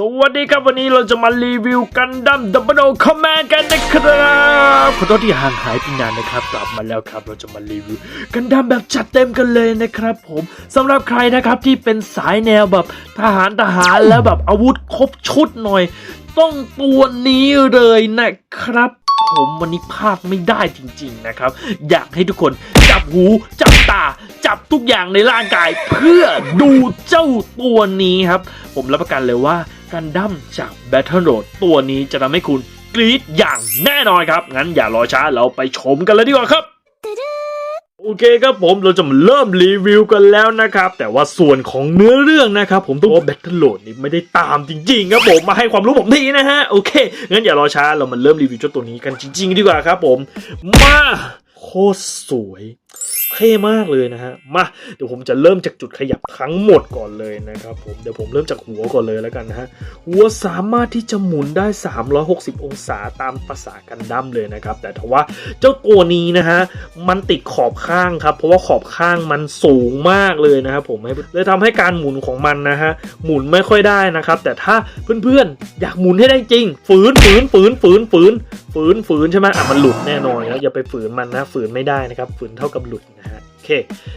สวัสดีครับวันนี้เราจะมารีวิวกันดั้มดับเบิลคอมแมนกันนะครับขอโทษที่ห่างหายไปนานนะครับ กลับมาแล้วครับ เราจะมารีวิวกันดั้มแบบจัดเต็มกันเลยนะครับ ผมสำหรับใครนะครับที่เป็นสายแนวแบบทหารทหารแล้วแบบอาวุธครบชุดหน่อย ต้องตัวนี้เลยนะครับ ผมวันนี้พลาดไม่ได้จริง ๆนะครับ อยากให้ทุกคนจับหูจับตา จับทุกอย่างในร่างกาย เพื่อดูเจ้าตัวนี้ครับ ผมรับประกันเลยว่ากันดั้มจาก Battle Road ตัวนี้จะทำให้คุณกรี๊ดอย่างแน่นอนครับ งั้นอย่ารอช้าเราไปชมกันเลยดีกว่าครับ โอเคครับผมเราจะมาเริ่มรีวิวกันแล้วนะครับ แต่ว่าส่วนของเนื้อเรื่องนะครับ ผมต้องบอกว่า Battle Road นี่ไม่ได้ตามจริงๆครับผมมาให้ความรู้ผมทีนะฮะโอเคงั้นอย่ารอช้าเรามาเริ่มรีวิวเจ้าตัวนี้กันจริง ๆ ดีกว่าครับผม มาโคตรสวย ท่มากเลยนะฮะ มาเดี๋ยวผมจะเริ่มจากจุดขยับทั้งหมดก่อนเลยนะครับผม เดี๋ยวผมเริ่มจากหัวก่อนเลยแล้วกันนะฮะ หัวสามารถที่จะหมุนได้ 360 องศาตามภาษากันดั้มเลยนะครับ แต่ทว่าเจ้าตัวนี้นะฮะ มันติดขอบข้างครับ เพราะว่าขอบข้างมันสูงมากเลยนะครับผมเลยทำให้การหมุนของมันนะฮะ หมุนไม่ค่อยได้นะครับ แต่ถ้าเพื่อนๆ อยากหมุนให้ได้จริง ฝืนฝืนฝืนฝืนฝืนฝืนฝืนใช่ไหมอะมันหลุดแน่นอนแล้วอย่าไปฝืนมันนะฝืนไม่ได้นะครับฝืนเท่ากับหลุดนะฮะโอเค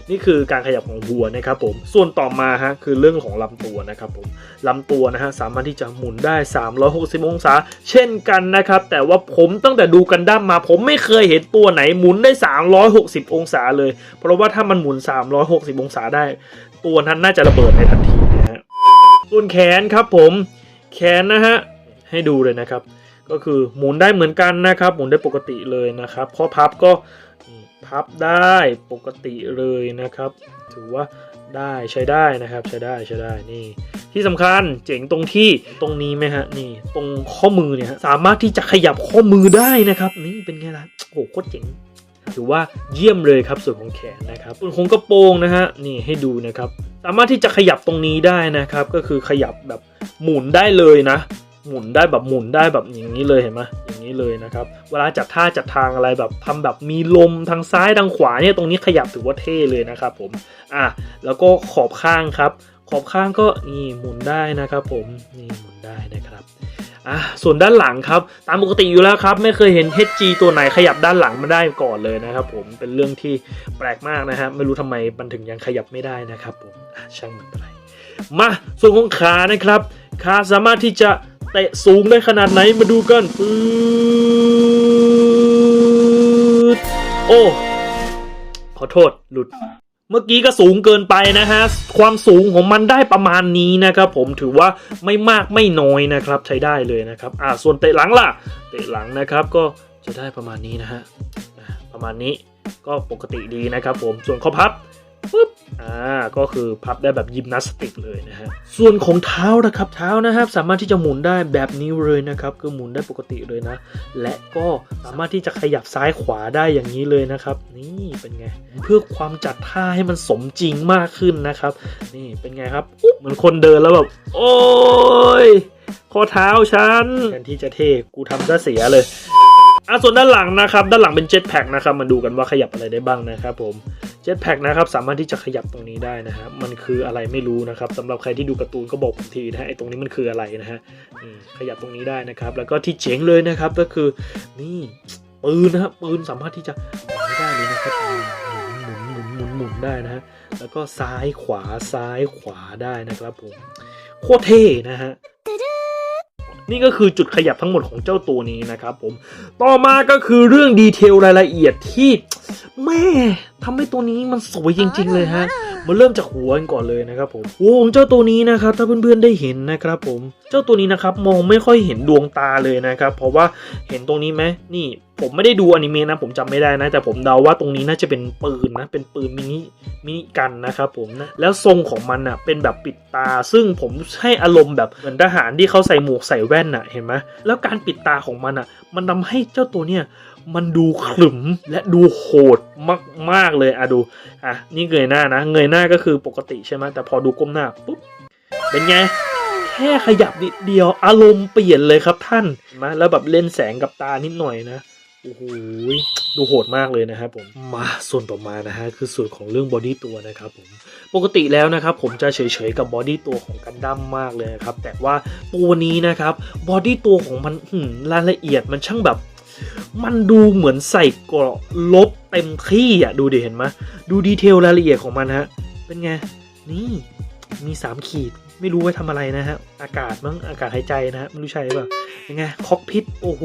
นี่คือการขยับของหัวนะครับผมส่วนต่อมาฮะคือเรื่องของลำตัวนะครับผมลำตัวนะฮะสามารถที่จะหมุนได้ 360 องศา เช่นกันนะครับ แต่ว่าผมตั้งแต่ดูกันดั้มมา ผมไม่เคยเห็นตัวไหนหมุนได้ 360 องศาเลย เพราะว่าถ้ามันหมุน 360 องศาได้ ตัวนั้นน่าจะระเบิดในทันทีนะฮะส่วนแขนครับผมแขนนะฮะให้ดูเลยนะครับ ก็คือหมุนได้เหมือนกันนะครับ หมุนได้ปกติเลยนะครับข้อพับก็พับได้ปกติเลยนะครับ ถือว่าได้ใช้ได้นะครับใช้ได้ใช้ได้นี่ ที่สำคัญเจ๋งตรงที่ตรงนี้ไหมฮะนี่ตรงข้อมือเนี่ยสามารถที่จะขยับข้อมือได้นะครับ นี่เป็นไงล่ะโอ้โหโคตรเจ๋งถือว่าเยี่ยมเลยครับส่วนของแขนนะครับส่วนของกระโปรงนะฮะนี่ให้ดูนะครับ สามารถที่จะขยับตรงนี้ได้นะครับ ก็คือขยับแบบหมุนได้เลยนะ หมุนได้แบบหมุนได้แบบอย่างนี้เลยเห็นไหมอย่างนี้เลยนะครับ เวลาจัดท่าจัดทางอะไรแบบทำแบบมีลมทางซ้ายทางขวาเนี่ยตรงนี้ขยับถือว่าเท่เลยนะครับผมอะแล้วก็ขอบข้างครับ ขอบข้างก็นี่หมุนได้นะครับผมนี่หมุนได้นะครับอะส่วนด้านหลังครับ ตามปกติอยู่แล้วครับ ไม่เคยเห็น HG ตัวไหนขยับด้านหลังมาได้ก่อนเลยนะครับผมเป็นเรื่องที่แปลกมากนะฮะไม่รู้ทำไมมันถึงยังขยับไม่ได้นะครับผมช่างมันไปมาส่วนของขานะครับขาสามารถที่จะ เตะสูงได้ขนาดไหนมาดูกันปืดโอ้ ขอโทษหลุด เมื่อกี้ก็สูงเกินไปนะฮะ ความสูงของมันได้ประมาณนี้นะครับผมถือว่าไม่มากไม่น้อยนะครับ ใช้ได้เลยนะครับ อ่าส่วนเตะหลังล่ะ เตะหลังนะครับก็จะได้ประมาณนี้นะฮะประมาณนี้ก็ปกติดีนะครับผมส่วนข้อพับ อ่าก็คือพับได้แบบยิมนาสติกเลยนะฮะส่วนของเท้านะครับเท้านะครับสามารถที่จะหมุนได้แบบนี้เลยนะครับคือหมุนได้ปกติเลยนะ และก็สามารถที่จะขยับซ้ายขวาได้อย่างนี้เลยนะครับ นี่เป็นไงเพื่อความจัดท่าให้มันสมจริงมากขึ้นนะครับ นี่เป็นไงครับเหมือนคนเดินแล้วแบบโอ้ยข้อเท้าฉันแทนที่จะเท่กูทำซะเสียเลย อะส่วนด้านหลังนะครับ ด้านหลังเป็นเจ็ตแพ็กนะครับ มาดูกันว่าขยับอะไรได้บ้างนะครับผมเจ็ตแพ็กนะครับสามารถที่จะขยับตรงนี้ได้นะฮะมันคืออะไรไม่รู้นะครับสำหรับใครที่ดูการ์ตูนก็บอกผมทีนะฮะไอ้ตรงนี้มันคืออะไรนะฮะขยับตรงนี้ได้นะครับ แล้วก็ที่เจ๋งเลยนะครับก็คือนี่ปืนนะครับปืนสามารถที่จะหมุนได้เลยนะครับหมุนหมุนหมุนหมุนหมุนได้นะฮะแล้วก็ซ้ายขวาซ้ายขวาได้นะครับผมโคตรเท่นะฮะ นี่ก็คือจุดขยับทั้งหมดของเจ้าตัวนี้นะครับผมต่อมาก็คือเรื่องดีเทลรายละเอียดที่แม่ทำให้ตัวนี้มันสวยจริง ๆ เลยฮะมาเริ่มจากหัวกันก่อนเลยนะครับผมหัวของเจ้าตัวนี้นะครับถ้าเพื่อนๆได้เห็นนะครับผมเจ้าตัวนี้นะครับมองไม่ค่อยเห็นดวงตาเลยนะครับ เพราะว่าเห็นตรงนี้ไหมนี่ ผมไม่ได้ดูอนิเมะนะผมจำไม่ได้นะ แต่ผมเดาว่าตรงนี้น่าจะเป็นปืนนะ เป็นปืนมินิมินิกันนะครับผมนะแล้วทรงของมันอะเป็นแบบปิดตา ซึ่งผมให้อารมณ์แบบเหมือนทหารที่เขาใส่หมวกใส่แว่นอะเห็นไหมแล้วการปิดตาของมันอะ มันทำให้เจ้าตัวเนี่ยมันดูขรึมและดูโหดมากๆเลยอะดูอะนี่เงยหน้านะ เงยหน้าก็คือปกติใช่ไหมแต่พอดูก้มหน้าปุ๊บเป็นไงแค่ขยับนิดเดียวอารมณ์เปลี่ยนเลยครับท่านเห็นไหมแล้วแบบเล่นแสงกับตานิดหน่อยนะ โอ้โหดูโหดมากเลยนะครับผมมาส่วนต่อมานะฮะคือส่วนของเรื่องบอดี้ตัวนะครับผมปกติแล้วนะครับผมจะเฉยๆกับบอดี้ตัวของกันดั้มมากเลยนะครับแต่ว่าตัวนี้นะครับบอดี้ตัวของมันรายละเอียดมันช่างแบบ มันดูเหมือนใส่เกราะลบเต็มที่อะดูดิเห็นไหมดูดีเทลรายละเอียดของมันฮะเป็นไงนี่มีสามขีดไม่รู้ไว้ทำอะไรนะฮะอากาศมั้งอากาศหายใจนะฮะไม่รู้ใช่หรือเปล่ายังไงคอกพิทโอ้โห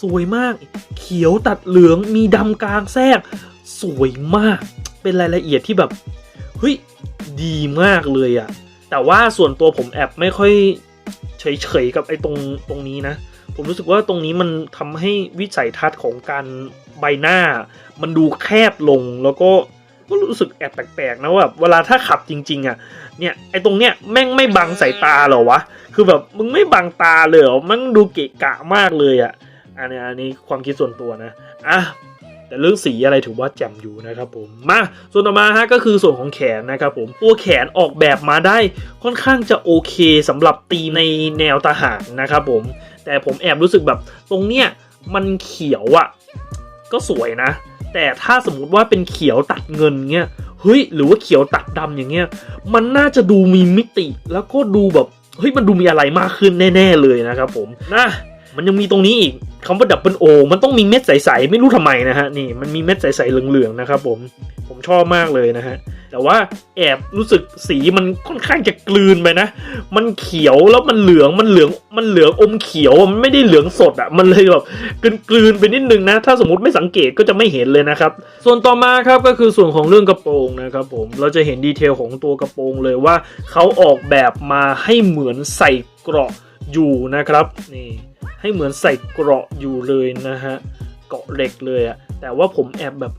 สวยมาก เขียวตัดเหลืองมีดำกลางแทรก สวยมาก เป็นรายละเอียดที่แบบเฮ้ยดีมากเลยอะแต่ว่าส่วนตัวผมแอบไม่ค่อยเฉยๆกับไอ้ตรงตรงนี้นะ ผมรู้สึกว่าตรงนี้มันทำให้วิสัยทัศน์ของการใบหน้า มันดูแคบลงแล้วก็ก็รู้สึกแอบแปลกๆนะว่าแบบเวลาถ้าขับจริง ๆอะเนี่ยไอ้ตรงเนี้ยแม่งไม่บังสายตาเหรอวะคือแบบมึงไม่บังตาเลยเหรอมันดูเกะกะมากเลยอะ อันนี้อันนี้ความคิดส่วนตัวนะอะแต่เรื่องสีอะไรถือว่าแจ่มอยู่นะครับผมมาส่วนต่อมาฮะก็คือส่วนของแขนนะครับผมตัวแขนออกแบบมาได้ค่อนข้างจะโอเคสำหรับตีในแนวทหารนะครับผม แต่ผมแอบรู้สึกแบบตรงเนี้ยมันเขียวอะ่ะก็สวยนะ แต่ถ้าสมมุติว่าเป็นเขียวตัดเงินเงี้ยเฮ้ยหรือว่าเขียวตัดดำอย่างเงี้ยมันน่าจะดูมีมิติแล้วก็ดูแบบเฮ้ยมันดูมีอะไรมากขึ้นแน่ ๆเลยนะครับผมนะ มันยังมีตรงนี้อีกคำว่าดับเบิลโอมันต้องมีเม็ดใสๆ ไม่รู้ทำไมนะฮะนี่มันมีเม็ดใสๆเหลืองๆนะครับผมผมชอบมากเลยนะฮะแต่ว่าแอบรู้สึกสีมันค่อนข้างจะกลืนไปนะ มันเขียวแล้วมันเหลืองมันเหลืองมันเหลืองอมเขียวมันไม่ได้เหลืองสดอะ่ะมันเลยแบบกลืนๆไปนิดนึงนะ ถ้าสมมติไม่สังเกตก็จะไม่เห็นเลยนะครับ ส่วนต่อมาครับก็คือส่วนของเรื่องกระโปรงนะครับผมเราจะเห็นดีเทลของตัวกระโปรงเลยว่าเขาออกแบบมาให้เหมือนใส่เกราะ อยู่นะครับนี่ให้เหมือนใส่เกราะอยู่เลยนะฮะเกาะเหล็กเลยอะแต่ว่าผมแอบแบบ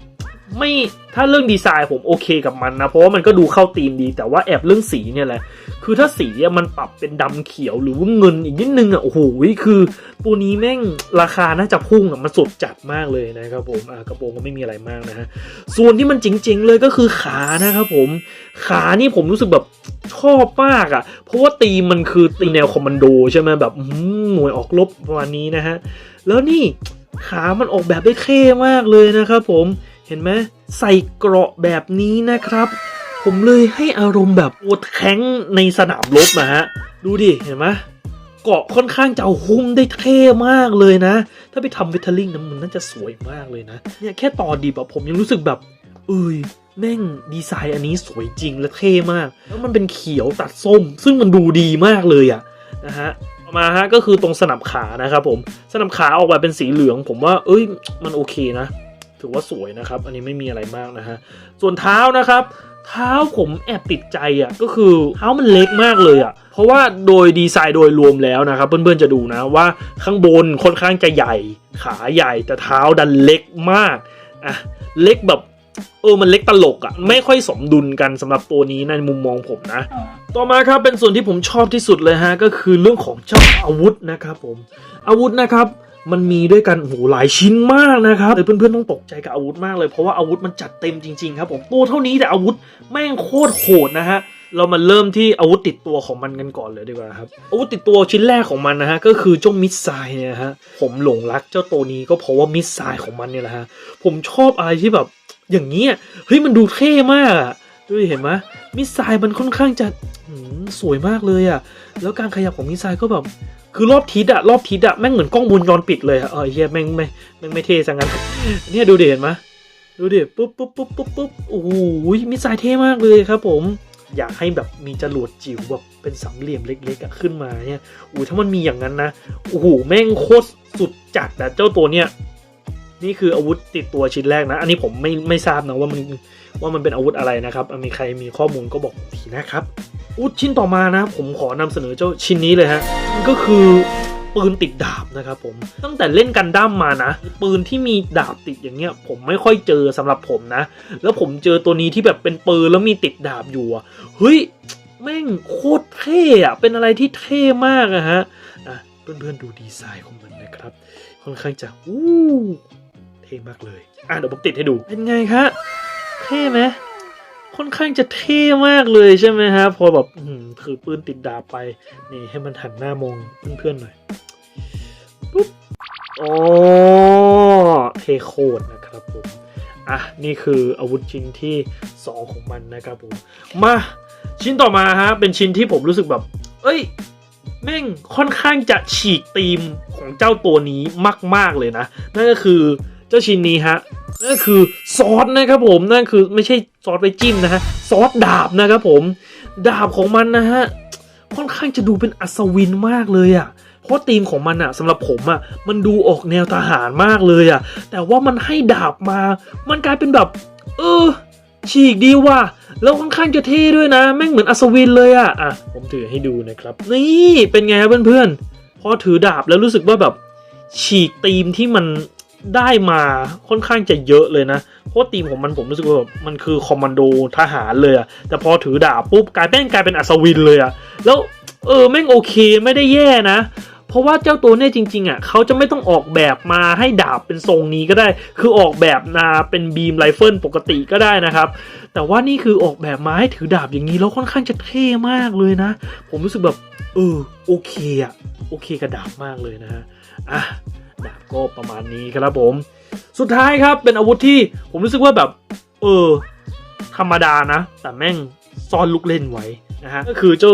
ไม่ถ้าเรื่องดีไซน์ผมโอเคกับมันนะ เพราะว่ามันก็ดูเข้าธีมดีแต่ว่าแอบเรื่องสีเนี่ยแหละ คือถ้าสีมันปรับเป็นดำเขียวหรือว่าเงินอีกนิดนึงอะโอ้โหคือตัวนี้แม่งราคาน่าจะพุ่งอะมันสดจัดมากเลยนะครับผมอ่ากระโปรงก็ไม่มีอะไรมากนะฮะส่วนที่มันจริง ๆ เลยก็คือขานะครับผมขานี่ผมรู้สึกแบบชอบมากอะ เพราะว่าตีมมันคือตีแนวคอมมานโดใช่ไหมแบบอื้อหือหน่วยออกรบประมาณนี้นะฮะแล้วนี่ขามันออกแบบได้เท่มากเลยนะครับผม เห็นไหมใส่เกราะแบบนี้นะครับ ผมเลยให้อารมณ์แบบตัวแท้งในสนามรบนะฮะดูดิเห็นไหมเกาะค่อนข้างจะเอาหุ้มได้เท่มากเลยนะ ถ้าไปทำเวทเทอริงนะมันน่าจะสวยมากเลยนะเนี่ยแค่ต่อดีแบบผมยังรู้สึกแบบเอ้ยแม่งดีไซน์อันนี้สวยจริงและเท่มาก แล้วมันเป็นเขียวตัดส้ม ซึ่งมันดูดีมากเลยอะนะฮะต่อมาฮะก็คือตรงสนับขานะครับผมสนับขาออกมาเป็นสีเหลือง ผมว่าเอ้ยมันโอเคนะ ถือว่าสวยนะครับ อันนี้ไม่มีอะไรมากนะฮะ ส่วนเท้านะครับ เท้าผมแอบติดใจอะก็คือเท้ามันเล็กมากเลยอะ เพราะว่าโดยดีไซน์โดยรวมแล้วนะครับ เพื่อนๆจะดูนะว่าข้างบนค่อนข้างจะใหญ่ ขาใหญ่แต่เท้าดันเล็กมากอะเล็กแบบเออมันเล็กตลกอะ่ะไม่ค่อยสมดุลกันสำหรับตัวนี้ในมุมมองผมนะ ต่อมาครับเป็นส่วนที่ผมชอบที่สุดเลยฮะก็คือเรื่องของเจ้าอาวุธนะครับผมอาวุธนะครับ มันมีด้วยกันโอ้โหหลายชิ้นมากนะครับเลยเพื่อนๆต้องตกใจกับอาวุธมากเลยเพราะว่าอาวุธมันจัดเต็มจริงๆครับผมตัวเท่านี้แต่อาวุธแม่งโคตรโหดนะฮะเรามาเริ่มที่อาวุธติดตัวของมันกันก่อนเลยดีกว่าครับอาวุธติดตัวชิ้นแรกของมันนะฮะก็คือเจ้ามิสไซล์เนี่ยฮะผมหลงรักเจ้าตัวนี้ก็เพราะว่ามิสไซล์ของมันเนี่ยแหละฮะผมชอบอะไรที่แบบอย่างเงี้ยเฮ้ยมันดูเท่มากอะดูเห็นไหมมิสไซล์มันค่อนข้างจะสวยมากเลยอะแล้วการขยับของมิสไซล์ก็แบบ คือรอบทิศอะรอบทิศอะแม่งเหมือนกล้องวงจรปิดเลยอะเออเฮียแม่งไม่แม่งไม่เท่ซะงั้นเนี่ยดูดิเห็นไหมดูดิปุ๊บปุ๊บปุ๊บปุ๊บปุ๊บโอ้โหมิสไซล์เท่มากเลยครับผมอยากให้แบบมีจรวดจิ๋วแบบเป็นสามเหลี่ยมเล็กๆอะขึ้นมาเนี่ยโอ้ถ้ามันมีอย่างนั้นนะโอ้โหแม่งโคตรสุดจัดอะเจ้าตัวเนี้ยนี่คืออาวุธติดตัวชิ้นแรกนะ อันนี้ผมไม่ไม่ทราบนะว่ามันว่ามันเป็นอาวุธอะไรนะครับมีใครมีข้อมูลก็บอกทีนะครับ อุดชิ้นต่อมานะผมขอนำเสนอเจ้าชิ้นนี้เลยฮะก็คือปืนติดดาบนะครับผมตั้งแต่เล่นกันดั้มมานะ ปืนที่มีดาบติดอย่างเงี้ย ผมไม่ค่อยเจอสำหรับผมนะ แล้วผมเจอตัวนี้ที่แบบเป็นปืนแล้วมีติดดาบอยู่อะเฮ้ยแม่งโคตรเท่อะเป็นอะไรที่เท่มากอะฮะอะเพื่อนๆดูดีไซน์ของมันนะครับค่อนข้างจะอู้เท่มากเลย อะเดี๋ยวผมติดให้ดูเป็นไงคะเท่ไหม ค่อนข้างจะเท่มากเลยใช่ไหมฮะพอแบบถือปืนติดดาบไป นี่ให้มันหันหน้ามองเพื่อนๆหน่อยปุ๊บอ๋อเทโคดนะครับผมอะนี่คืออาวุธชิ้นที่ 2 ของมันนะครับผมมาชิ้นต่อมาฮะเป็นชิ้นที่ผมรู้สึกแบบ เอ้ยแม่งค่อนข้างจะฉีกธีมของเจ้าตัวนี้มาก ๆเลยนะ นั่นก็คือ เจ้าชิ้นนี้ฮะนั่นคือซอสนะครับผมนั่นคือไม่ใช่ซอสไปจิ้มนะฮะซอสดาบนะครับผม ดาบของมันนะฮะค่อนข้างจะดูเป็นอัศวินมากเลยอะ่ะเพราะธีมของมันอะ่ะสำหรับผมอะ่ะมันดูออกแนวทหารมากเลยอะ่ะแต่ว่ามันให้ดาบมา มันกลายเป็นแบบ เออ ฉีกดีว่ะแล้วค่อนข้างจะเท่ด้วยนะแม่งเหมือนอัศวินเลยอะ่ะอะผมถือให้ดูนะครับ นี่เป็นไงครับเพื่อนๆพอถือดาบแล้วรู้สึกว่าแบบ ฉีกธีมที่มัน ได้มาค่อนข้างจะเยอะเลยนะ เพราะธีมของมันผมรู้สึกว่าแบบมันคือคอมมานโดทหารเลยอะแต่พอถือดาบปุ๊บกลายเป็นกลายเป็นอัศวินเลยอะแล้วเออแม่งโอเคไม่ได้แย่นะ เพราะว่าเจ้าตัวเนี่ยจริงๆอะเขาจะไม่ต้องออกแบบมาให้ดาบเป็นทรงนี้ก็ได้ คือออกแบบมาเป็นบีมไรเฟิลปกติก็ได้นะครับ แต่ว่านี่คือออกแบบมาให้ถือดาบอย่างนี้แล้วค่อนข้างจะเท่มากเลยนะ ผมรู้สึกแบบเออโอเคอะโอเคกับดาบมากเลยนะฮะอะ ดาบก็ประมาณนี้ครับผม สุดท้ายครับเป็นอาวุธที่ผมรู้สึกว่าแบบ เออ ธรรมดานะ แต่แม่งซ่อนลูกเล่นไว้นะฮะก็คือเจ้า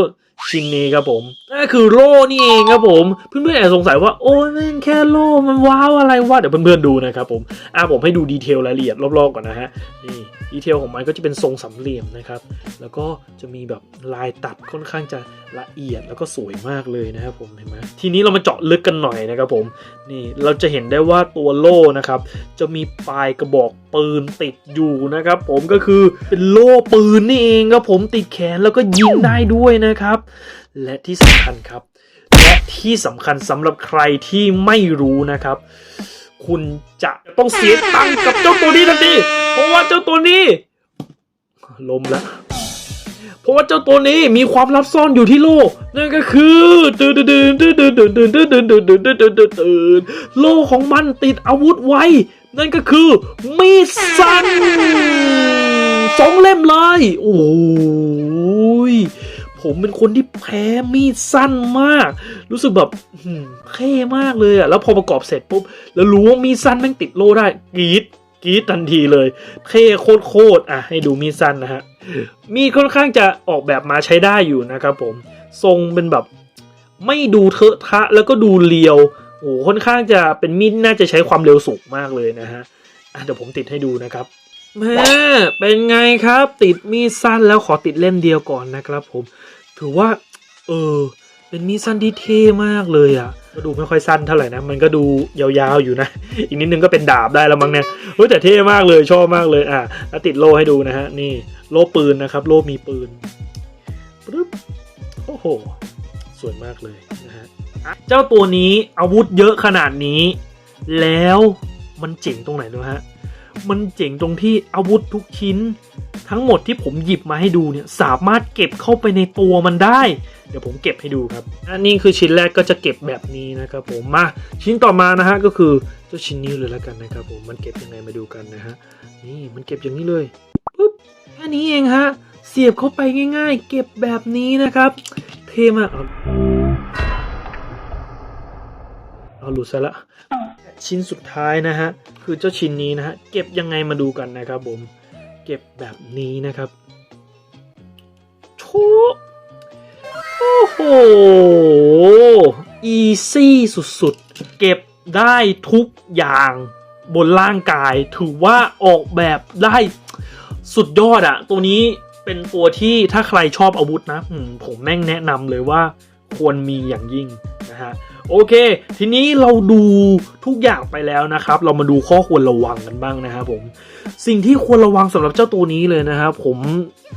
ชินนีครับผมนั่นคือโล่นี่เองครับผม เพื่อนๆอาจสงสัยว่าโอ้ยแม่งแค่โล่มันว้าวอะไรวะเดี๋ยวเพื่อนๆดูนะครับผมอะผมให้ดูดีเทลรายละเอียดรอบๆก่อนนะฮะนี่ ดีเทลของมันก็จะเป็นทรงสามเหลี่ยมนะครับ แล้วก็จะมีแบบลายตัดค่อนข้างจะละเอียดแล้วก็สวยมากเลยนะครับผมเห็นไหมทีนี้เรามาเจาะลึกกันหน่อยนะครับผมนี่เราจะเห็นได้ว่าตัวโล่นะครับ จะมีปลายกระบอกปืนติดอยู่นะครับ ผมก็คือเป็นโล่ปืนนี่เองครับผมติดแขนแล้วก็ยิงได้ด้วยนะครับ และที่สำคัญครับ และที่สำคัญสำหรับใครที่ไม่รู้นะครับ คุณจะต้องเสียตังค์กับเจ้าตัวนี้ทันทีเพราะว่าเจ้าตัวนี้ ลมล้วเพราะว่าเจ้าตัวนี้มีความลับซ่อนอยู่ที่โลก นั่นก็คือตื่นตื่นตื่นตื่นตื่นตื่นตื่นตื่นตื่นตื่นตื่นตื่นตื่นตื่นโลของมันติดอาวุธไว้ นั่นก็คือมีดสั้นสองเล่มเลยโอ้ย ผมเป็นคนที่แพ้มีดสั้นมาก รู้สึกแบบเท่มากเลยอะแล้วพอประกอบเสร็จปุ๊บ แล้วรู้ว่ามีดสั้นแม่งติดโล่ได้กรีดกรีดทันทีเลยเท่โคตรโคตรๆอะให้ดูมีดสั้นนะฮะ มีดค่อนข้างจะออกแบบมาใช้ได้อยู่นะครับผมทรงเป็นแบบไม่ดูเทอะทะแล้วก็ดูเรียวโอ้โหค่อนข้างจะเป็นมีดน่าจะใช้ความเร็วสูงมากเลยนะฮะอะเดี๋ยวผมติดให้ดูนะครับแม่เป็นไงครับ ติดมีดสั้นแล้วขอติดเล่มเดียวก่อนนะครับผม ถือว่า เออ เป็นมีดสั้นที่เท่มากเลยอะก็ดูไม่ค่อยสั้นเท่าไหร่นะ มันก็ดูยาวๆอยู่นะ อีกนิดนึงก็เป็นดาบได้แล้วมั้งเนี่ยเฮ้ยแต่เท่มากเลยชอบมากเลยอะแล้วติดโล่ให้ดูนะฮะ นี่โล่ปืนนะครับ โล่มีปืนปึ๊บโอ้โห สวยมากเลยนะฮะ เจ้าตัวนี้อาวุธเยอะขนาดนี้ แล้วมันเจ๋งตรงไหนรู้ฮะ มันเจ๋งตรงที่อาวุธทุกชิ้น ทั้งหมดที่ผมหยิบมาให้ดูเนี่ยสามารถเก็บเข้าไปในตัวมันได้ เดี๋ยวผมเก็บให้ดูครับอันนี้คือชิ้นแรกก็จะเก็บแบบนี้นะครับผมมาชิ้นต่อมานะฮะก็คือเจ้าชิ้นนี้เลยแล้วกันนะครับผมมันเก็บยังไงมาดูกันนะฮะนี่มันเก็บอย่างนี้เลยปุ๊บแค่นี้เองฮะเสียบเข้าไปง่าย ๆ เก็บแบบนี้นะครับ เท่มากเอาเอาหลุดซะละ ชิ้นสุดท้ายนะฮะคือเจ้าชิ้นนี้นะฮะเก็บยังไงมาดูกันนะครับผมเก็บแบบนี้นะครับทุโอ้โหอีซี่สุดๆ เก็บได้ทุกอย่างบนร่างกาย ถือว่าออกแบบได้สุดยอดอะตัวนี้เป็นตัวที่ถ้าใครชอบอาวุธนะ ผมแม่งแนะนำเลยว่าควรมีอย่างยิ่งนะฮะ โอเค ทีนี้เราดูทุกอย่างไปแล้วนะครับ เรามาดูข้อควรระวังกันบ้างนะครับผม สิ่งที่ควรระวังสำหรับเจ้าตัวนี้เลยนะครับผม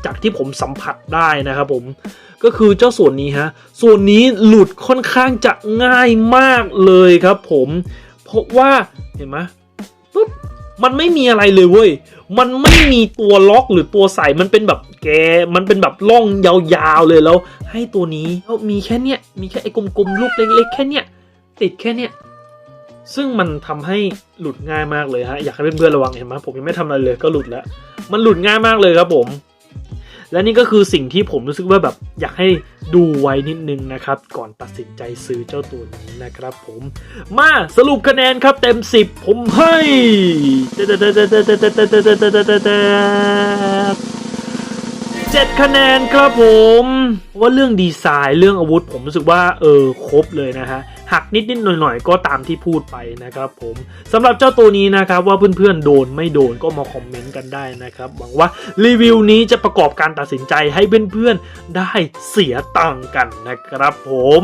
จากที่ผมสัมผัสได้นะครับผมก็คือเจ้าส่วนนี้ฮะส่วนนี้หลุดค่อนข้างจะง่ายมากเลยครับผม เพราะว่าเห็นไหมปุ๊บ มันไม่มีอะไรเลยเว้ย มันไม่มีตัวล็อกหรือตัวใส่ มันเป็นแบบแก มันเป็นแบบล่องยาวๆเลยแล้ว ให้ตัวนี้แล้วมีแค่เนี้ย มีแค่ไอ้กลมๆลูกเล็กๆแค่เนี้ยติดแค่เนี้ยซึ่งมันทำให้หลุดง่ายมากเลยฮะ อยากให้เพื่อนๆระวังเห็นไหมผมยังไม่ทำอะไรเลยก็หลุดแล้ว มันหลุดง่ายมากเลยครับผม และนี่ก็คือสิ่งที่ผมรู้สึกว่าแบบอยากให้ดูไว้นิดนึงนะครับ ก่อนตัดสินใจซื้อเจ้าตัวนี้นะครับผมมาสรุปคะแนนครับเต็ม 10 ผมให้เจ็ดคะแนนครับผม ว่าเรื่องดีไซน์เรื่องอาวุธผมรู้สึกว่าเออครบเลยนะฮะ หักนิดนิดหน่อยหน่อยๆก็ตามที่พูดไปนะครับผมสำหรับเจ้าตัวนี้นะครับว่าเพื่อนๆโดนไม่โดนก็มาคอมเมนต์กันได้นะครับหวังว่ารีวิวนี้จะประกอบการตัดสินใจให้เพื่อนๆได้เสียตังค์กันนะครับผม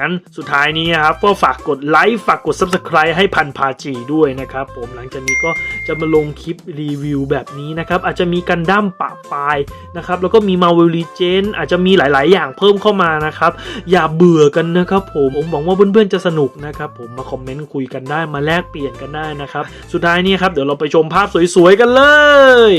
งั้นสุดท้ายนี้นะครับก็ฝากกดไลค์ฝากกด Subscribe ให้พันพาจีด้วยนะครับผมหลังจากนี้ก็จะมาลงคลิปรีวิวแบบนี้นะครับอาจจะมีกันดั้มปะปลายนะครับแล้วก็มีมา v e l ลีเจนอาจจะมีหลาย ๆ อย่างเพิ่มเข้ามานะครับอย่าเบื่อกันนะครับผมผมหวังว่าเพื่อน ๆ จะสนุกนะครับผมมาคอมเมนต์คุยกันได้มาแลกเปลี่ยนกันได้นะครับสุดท้ายนี้ครับเดี๋ยวเราไปชมภาพสวย ๆ กันเลย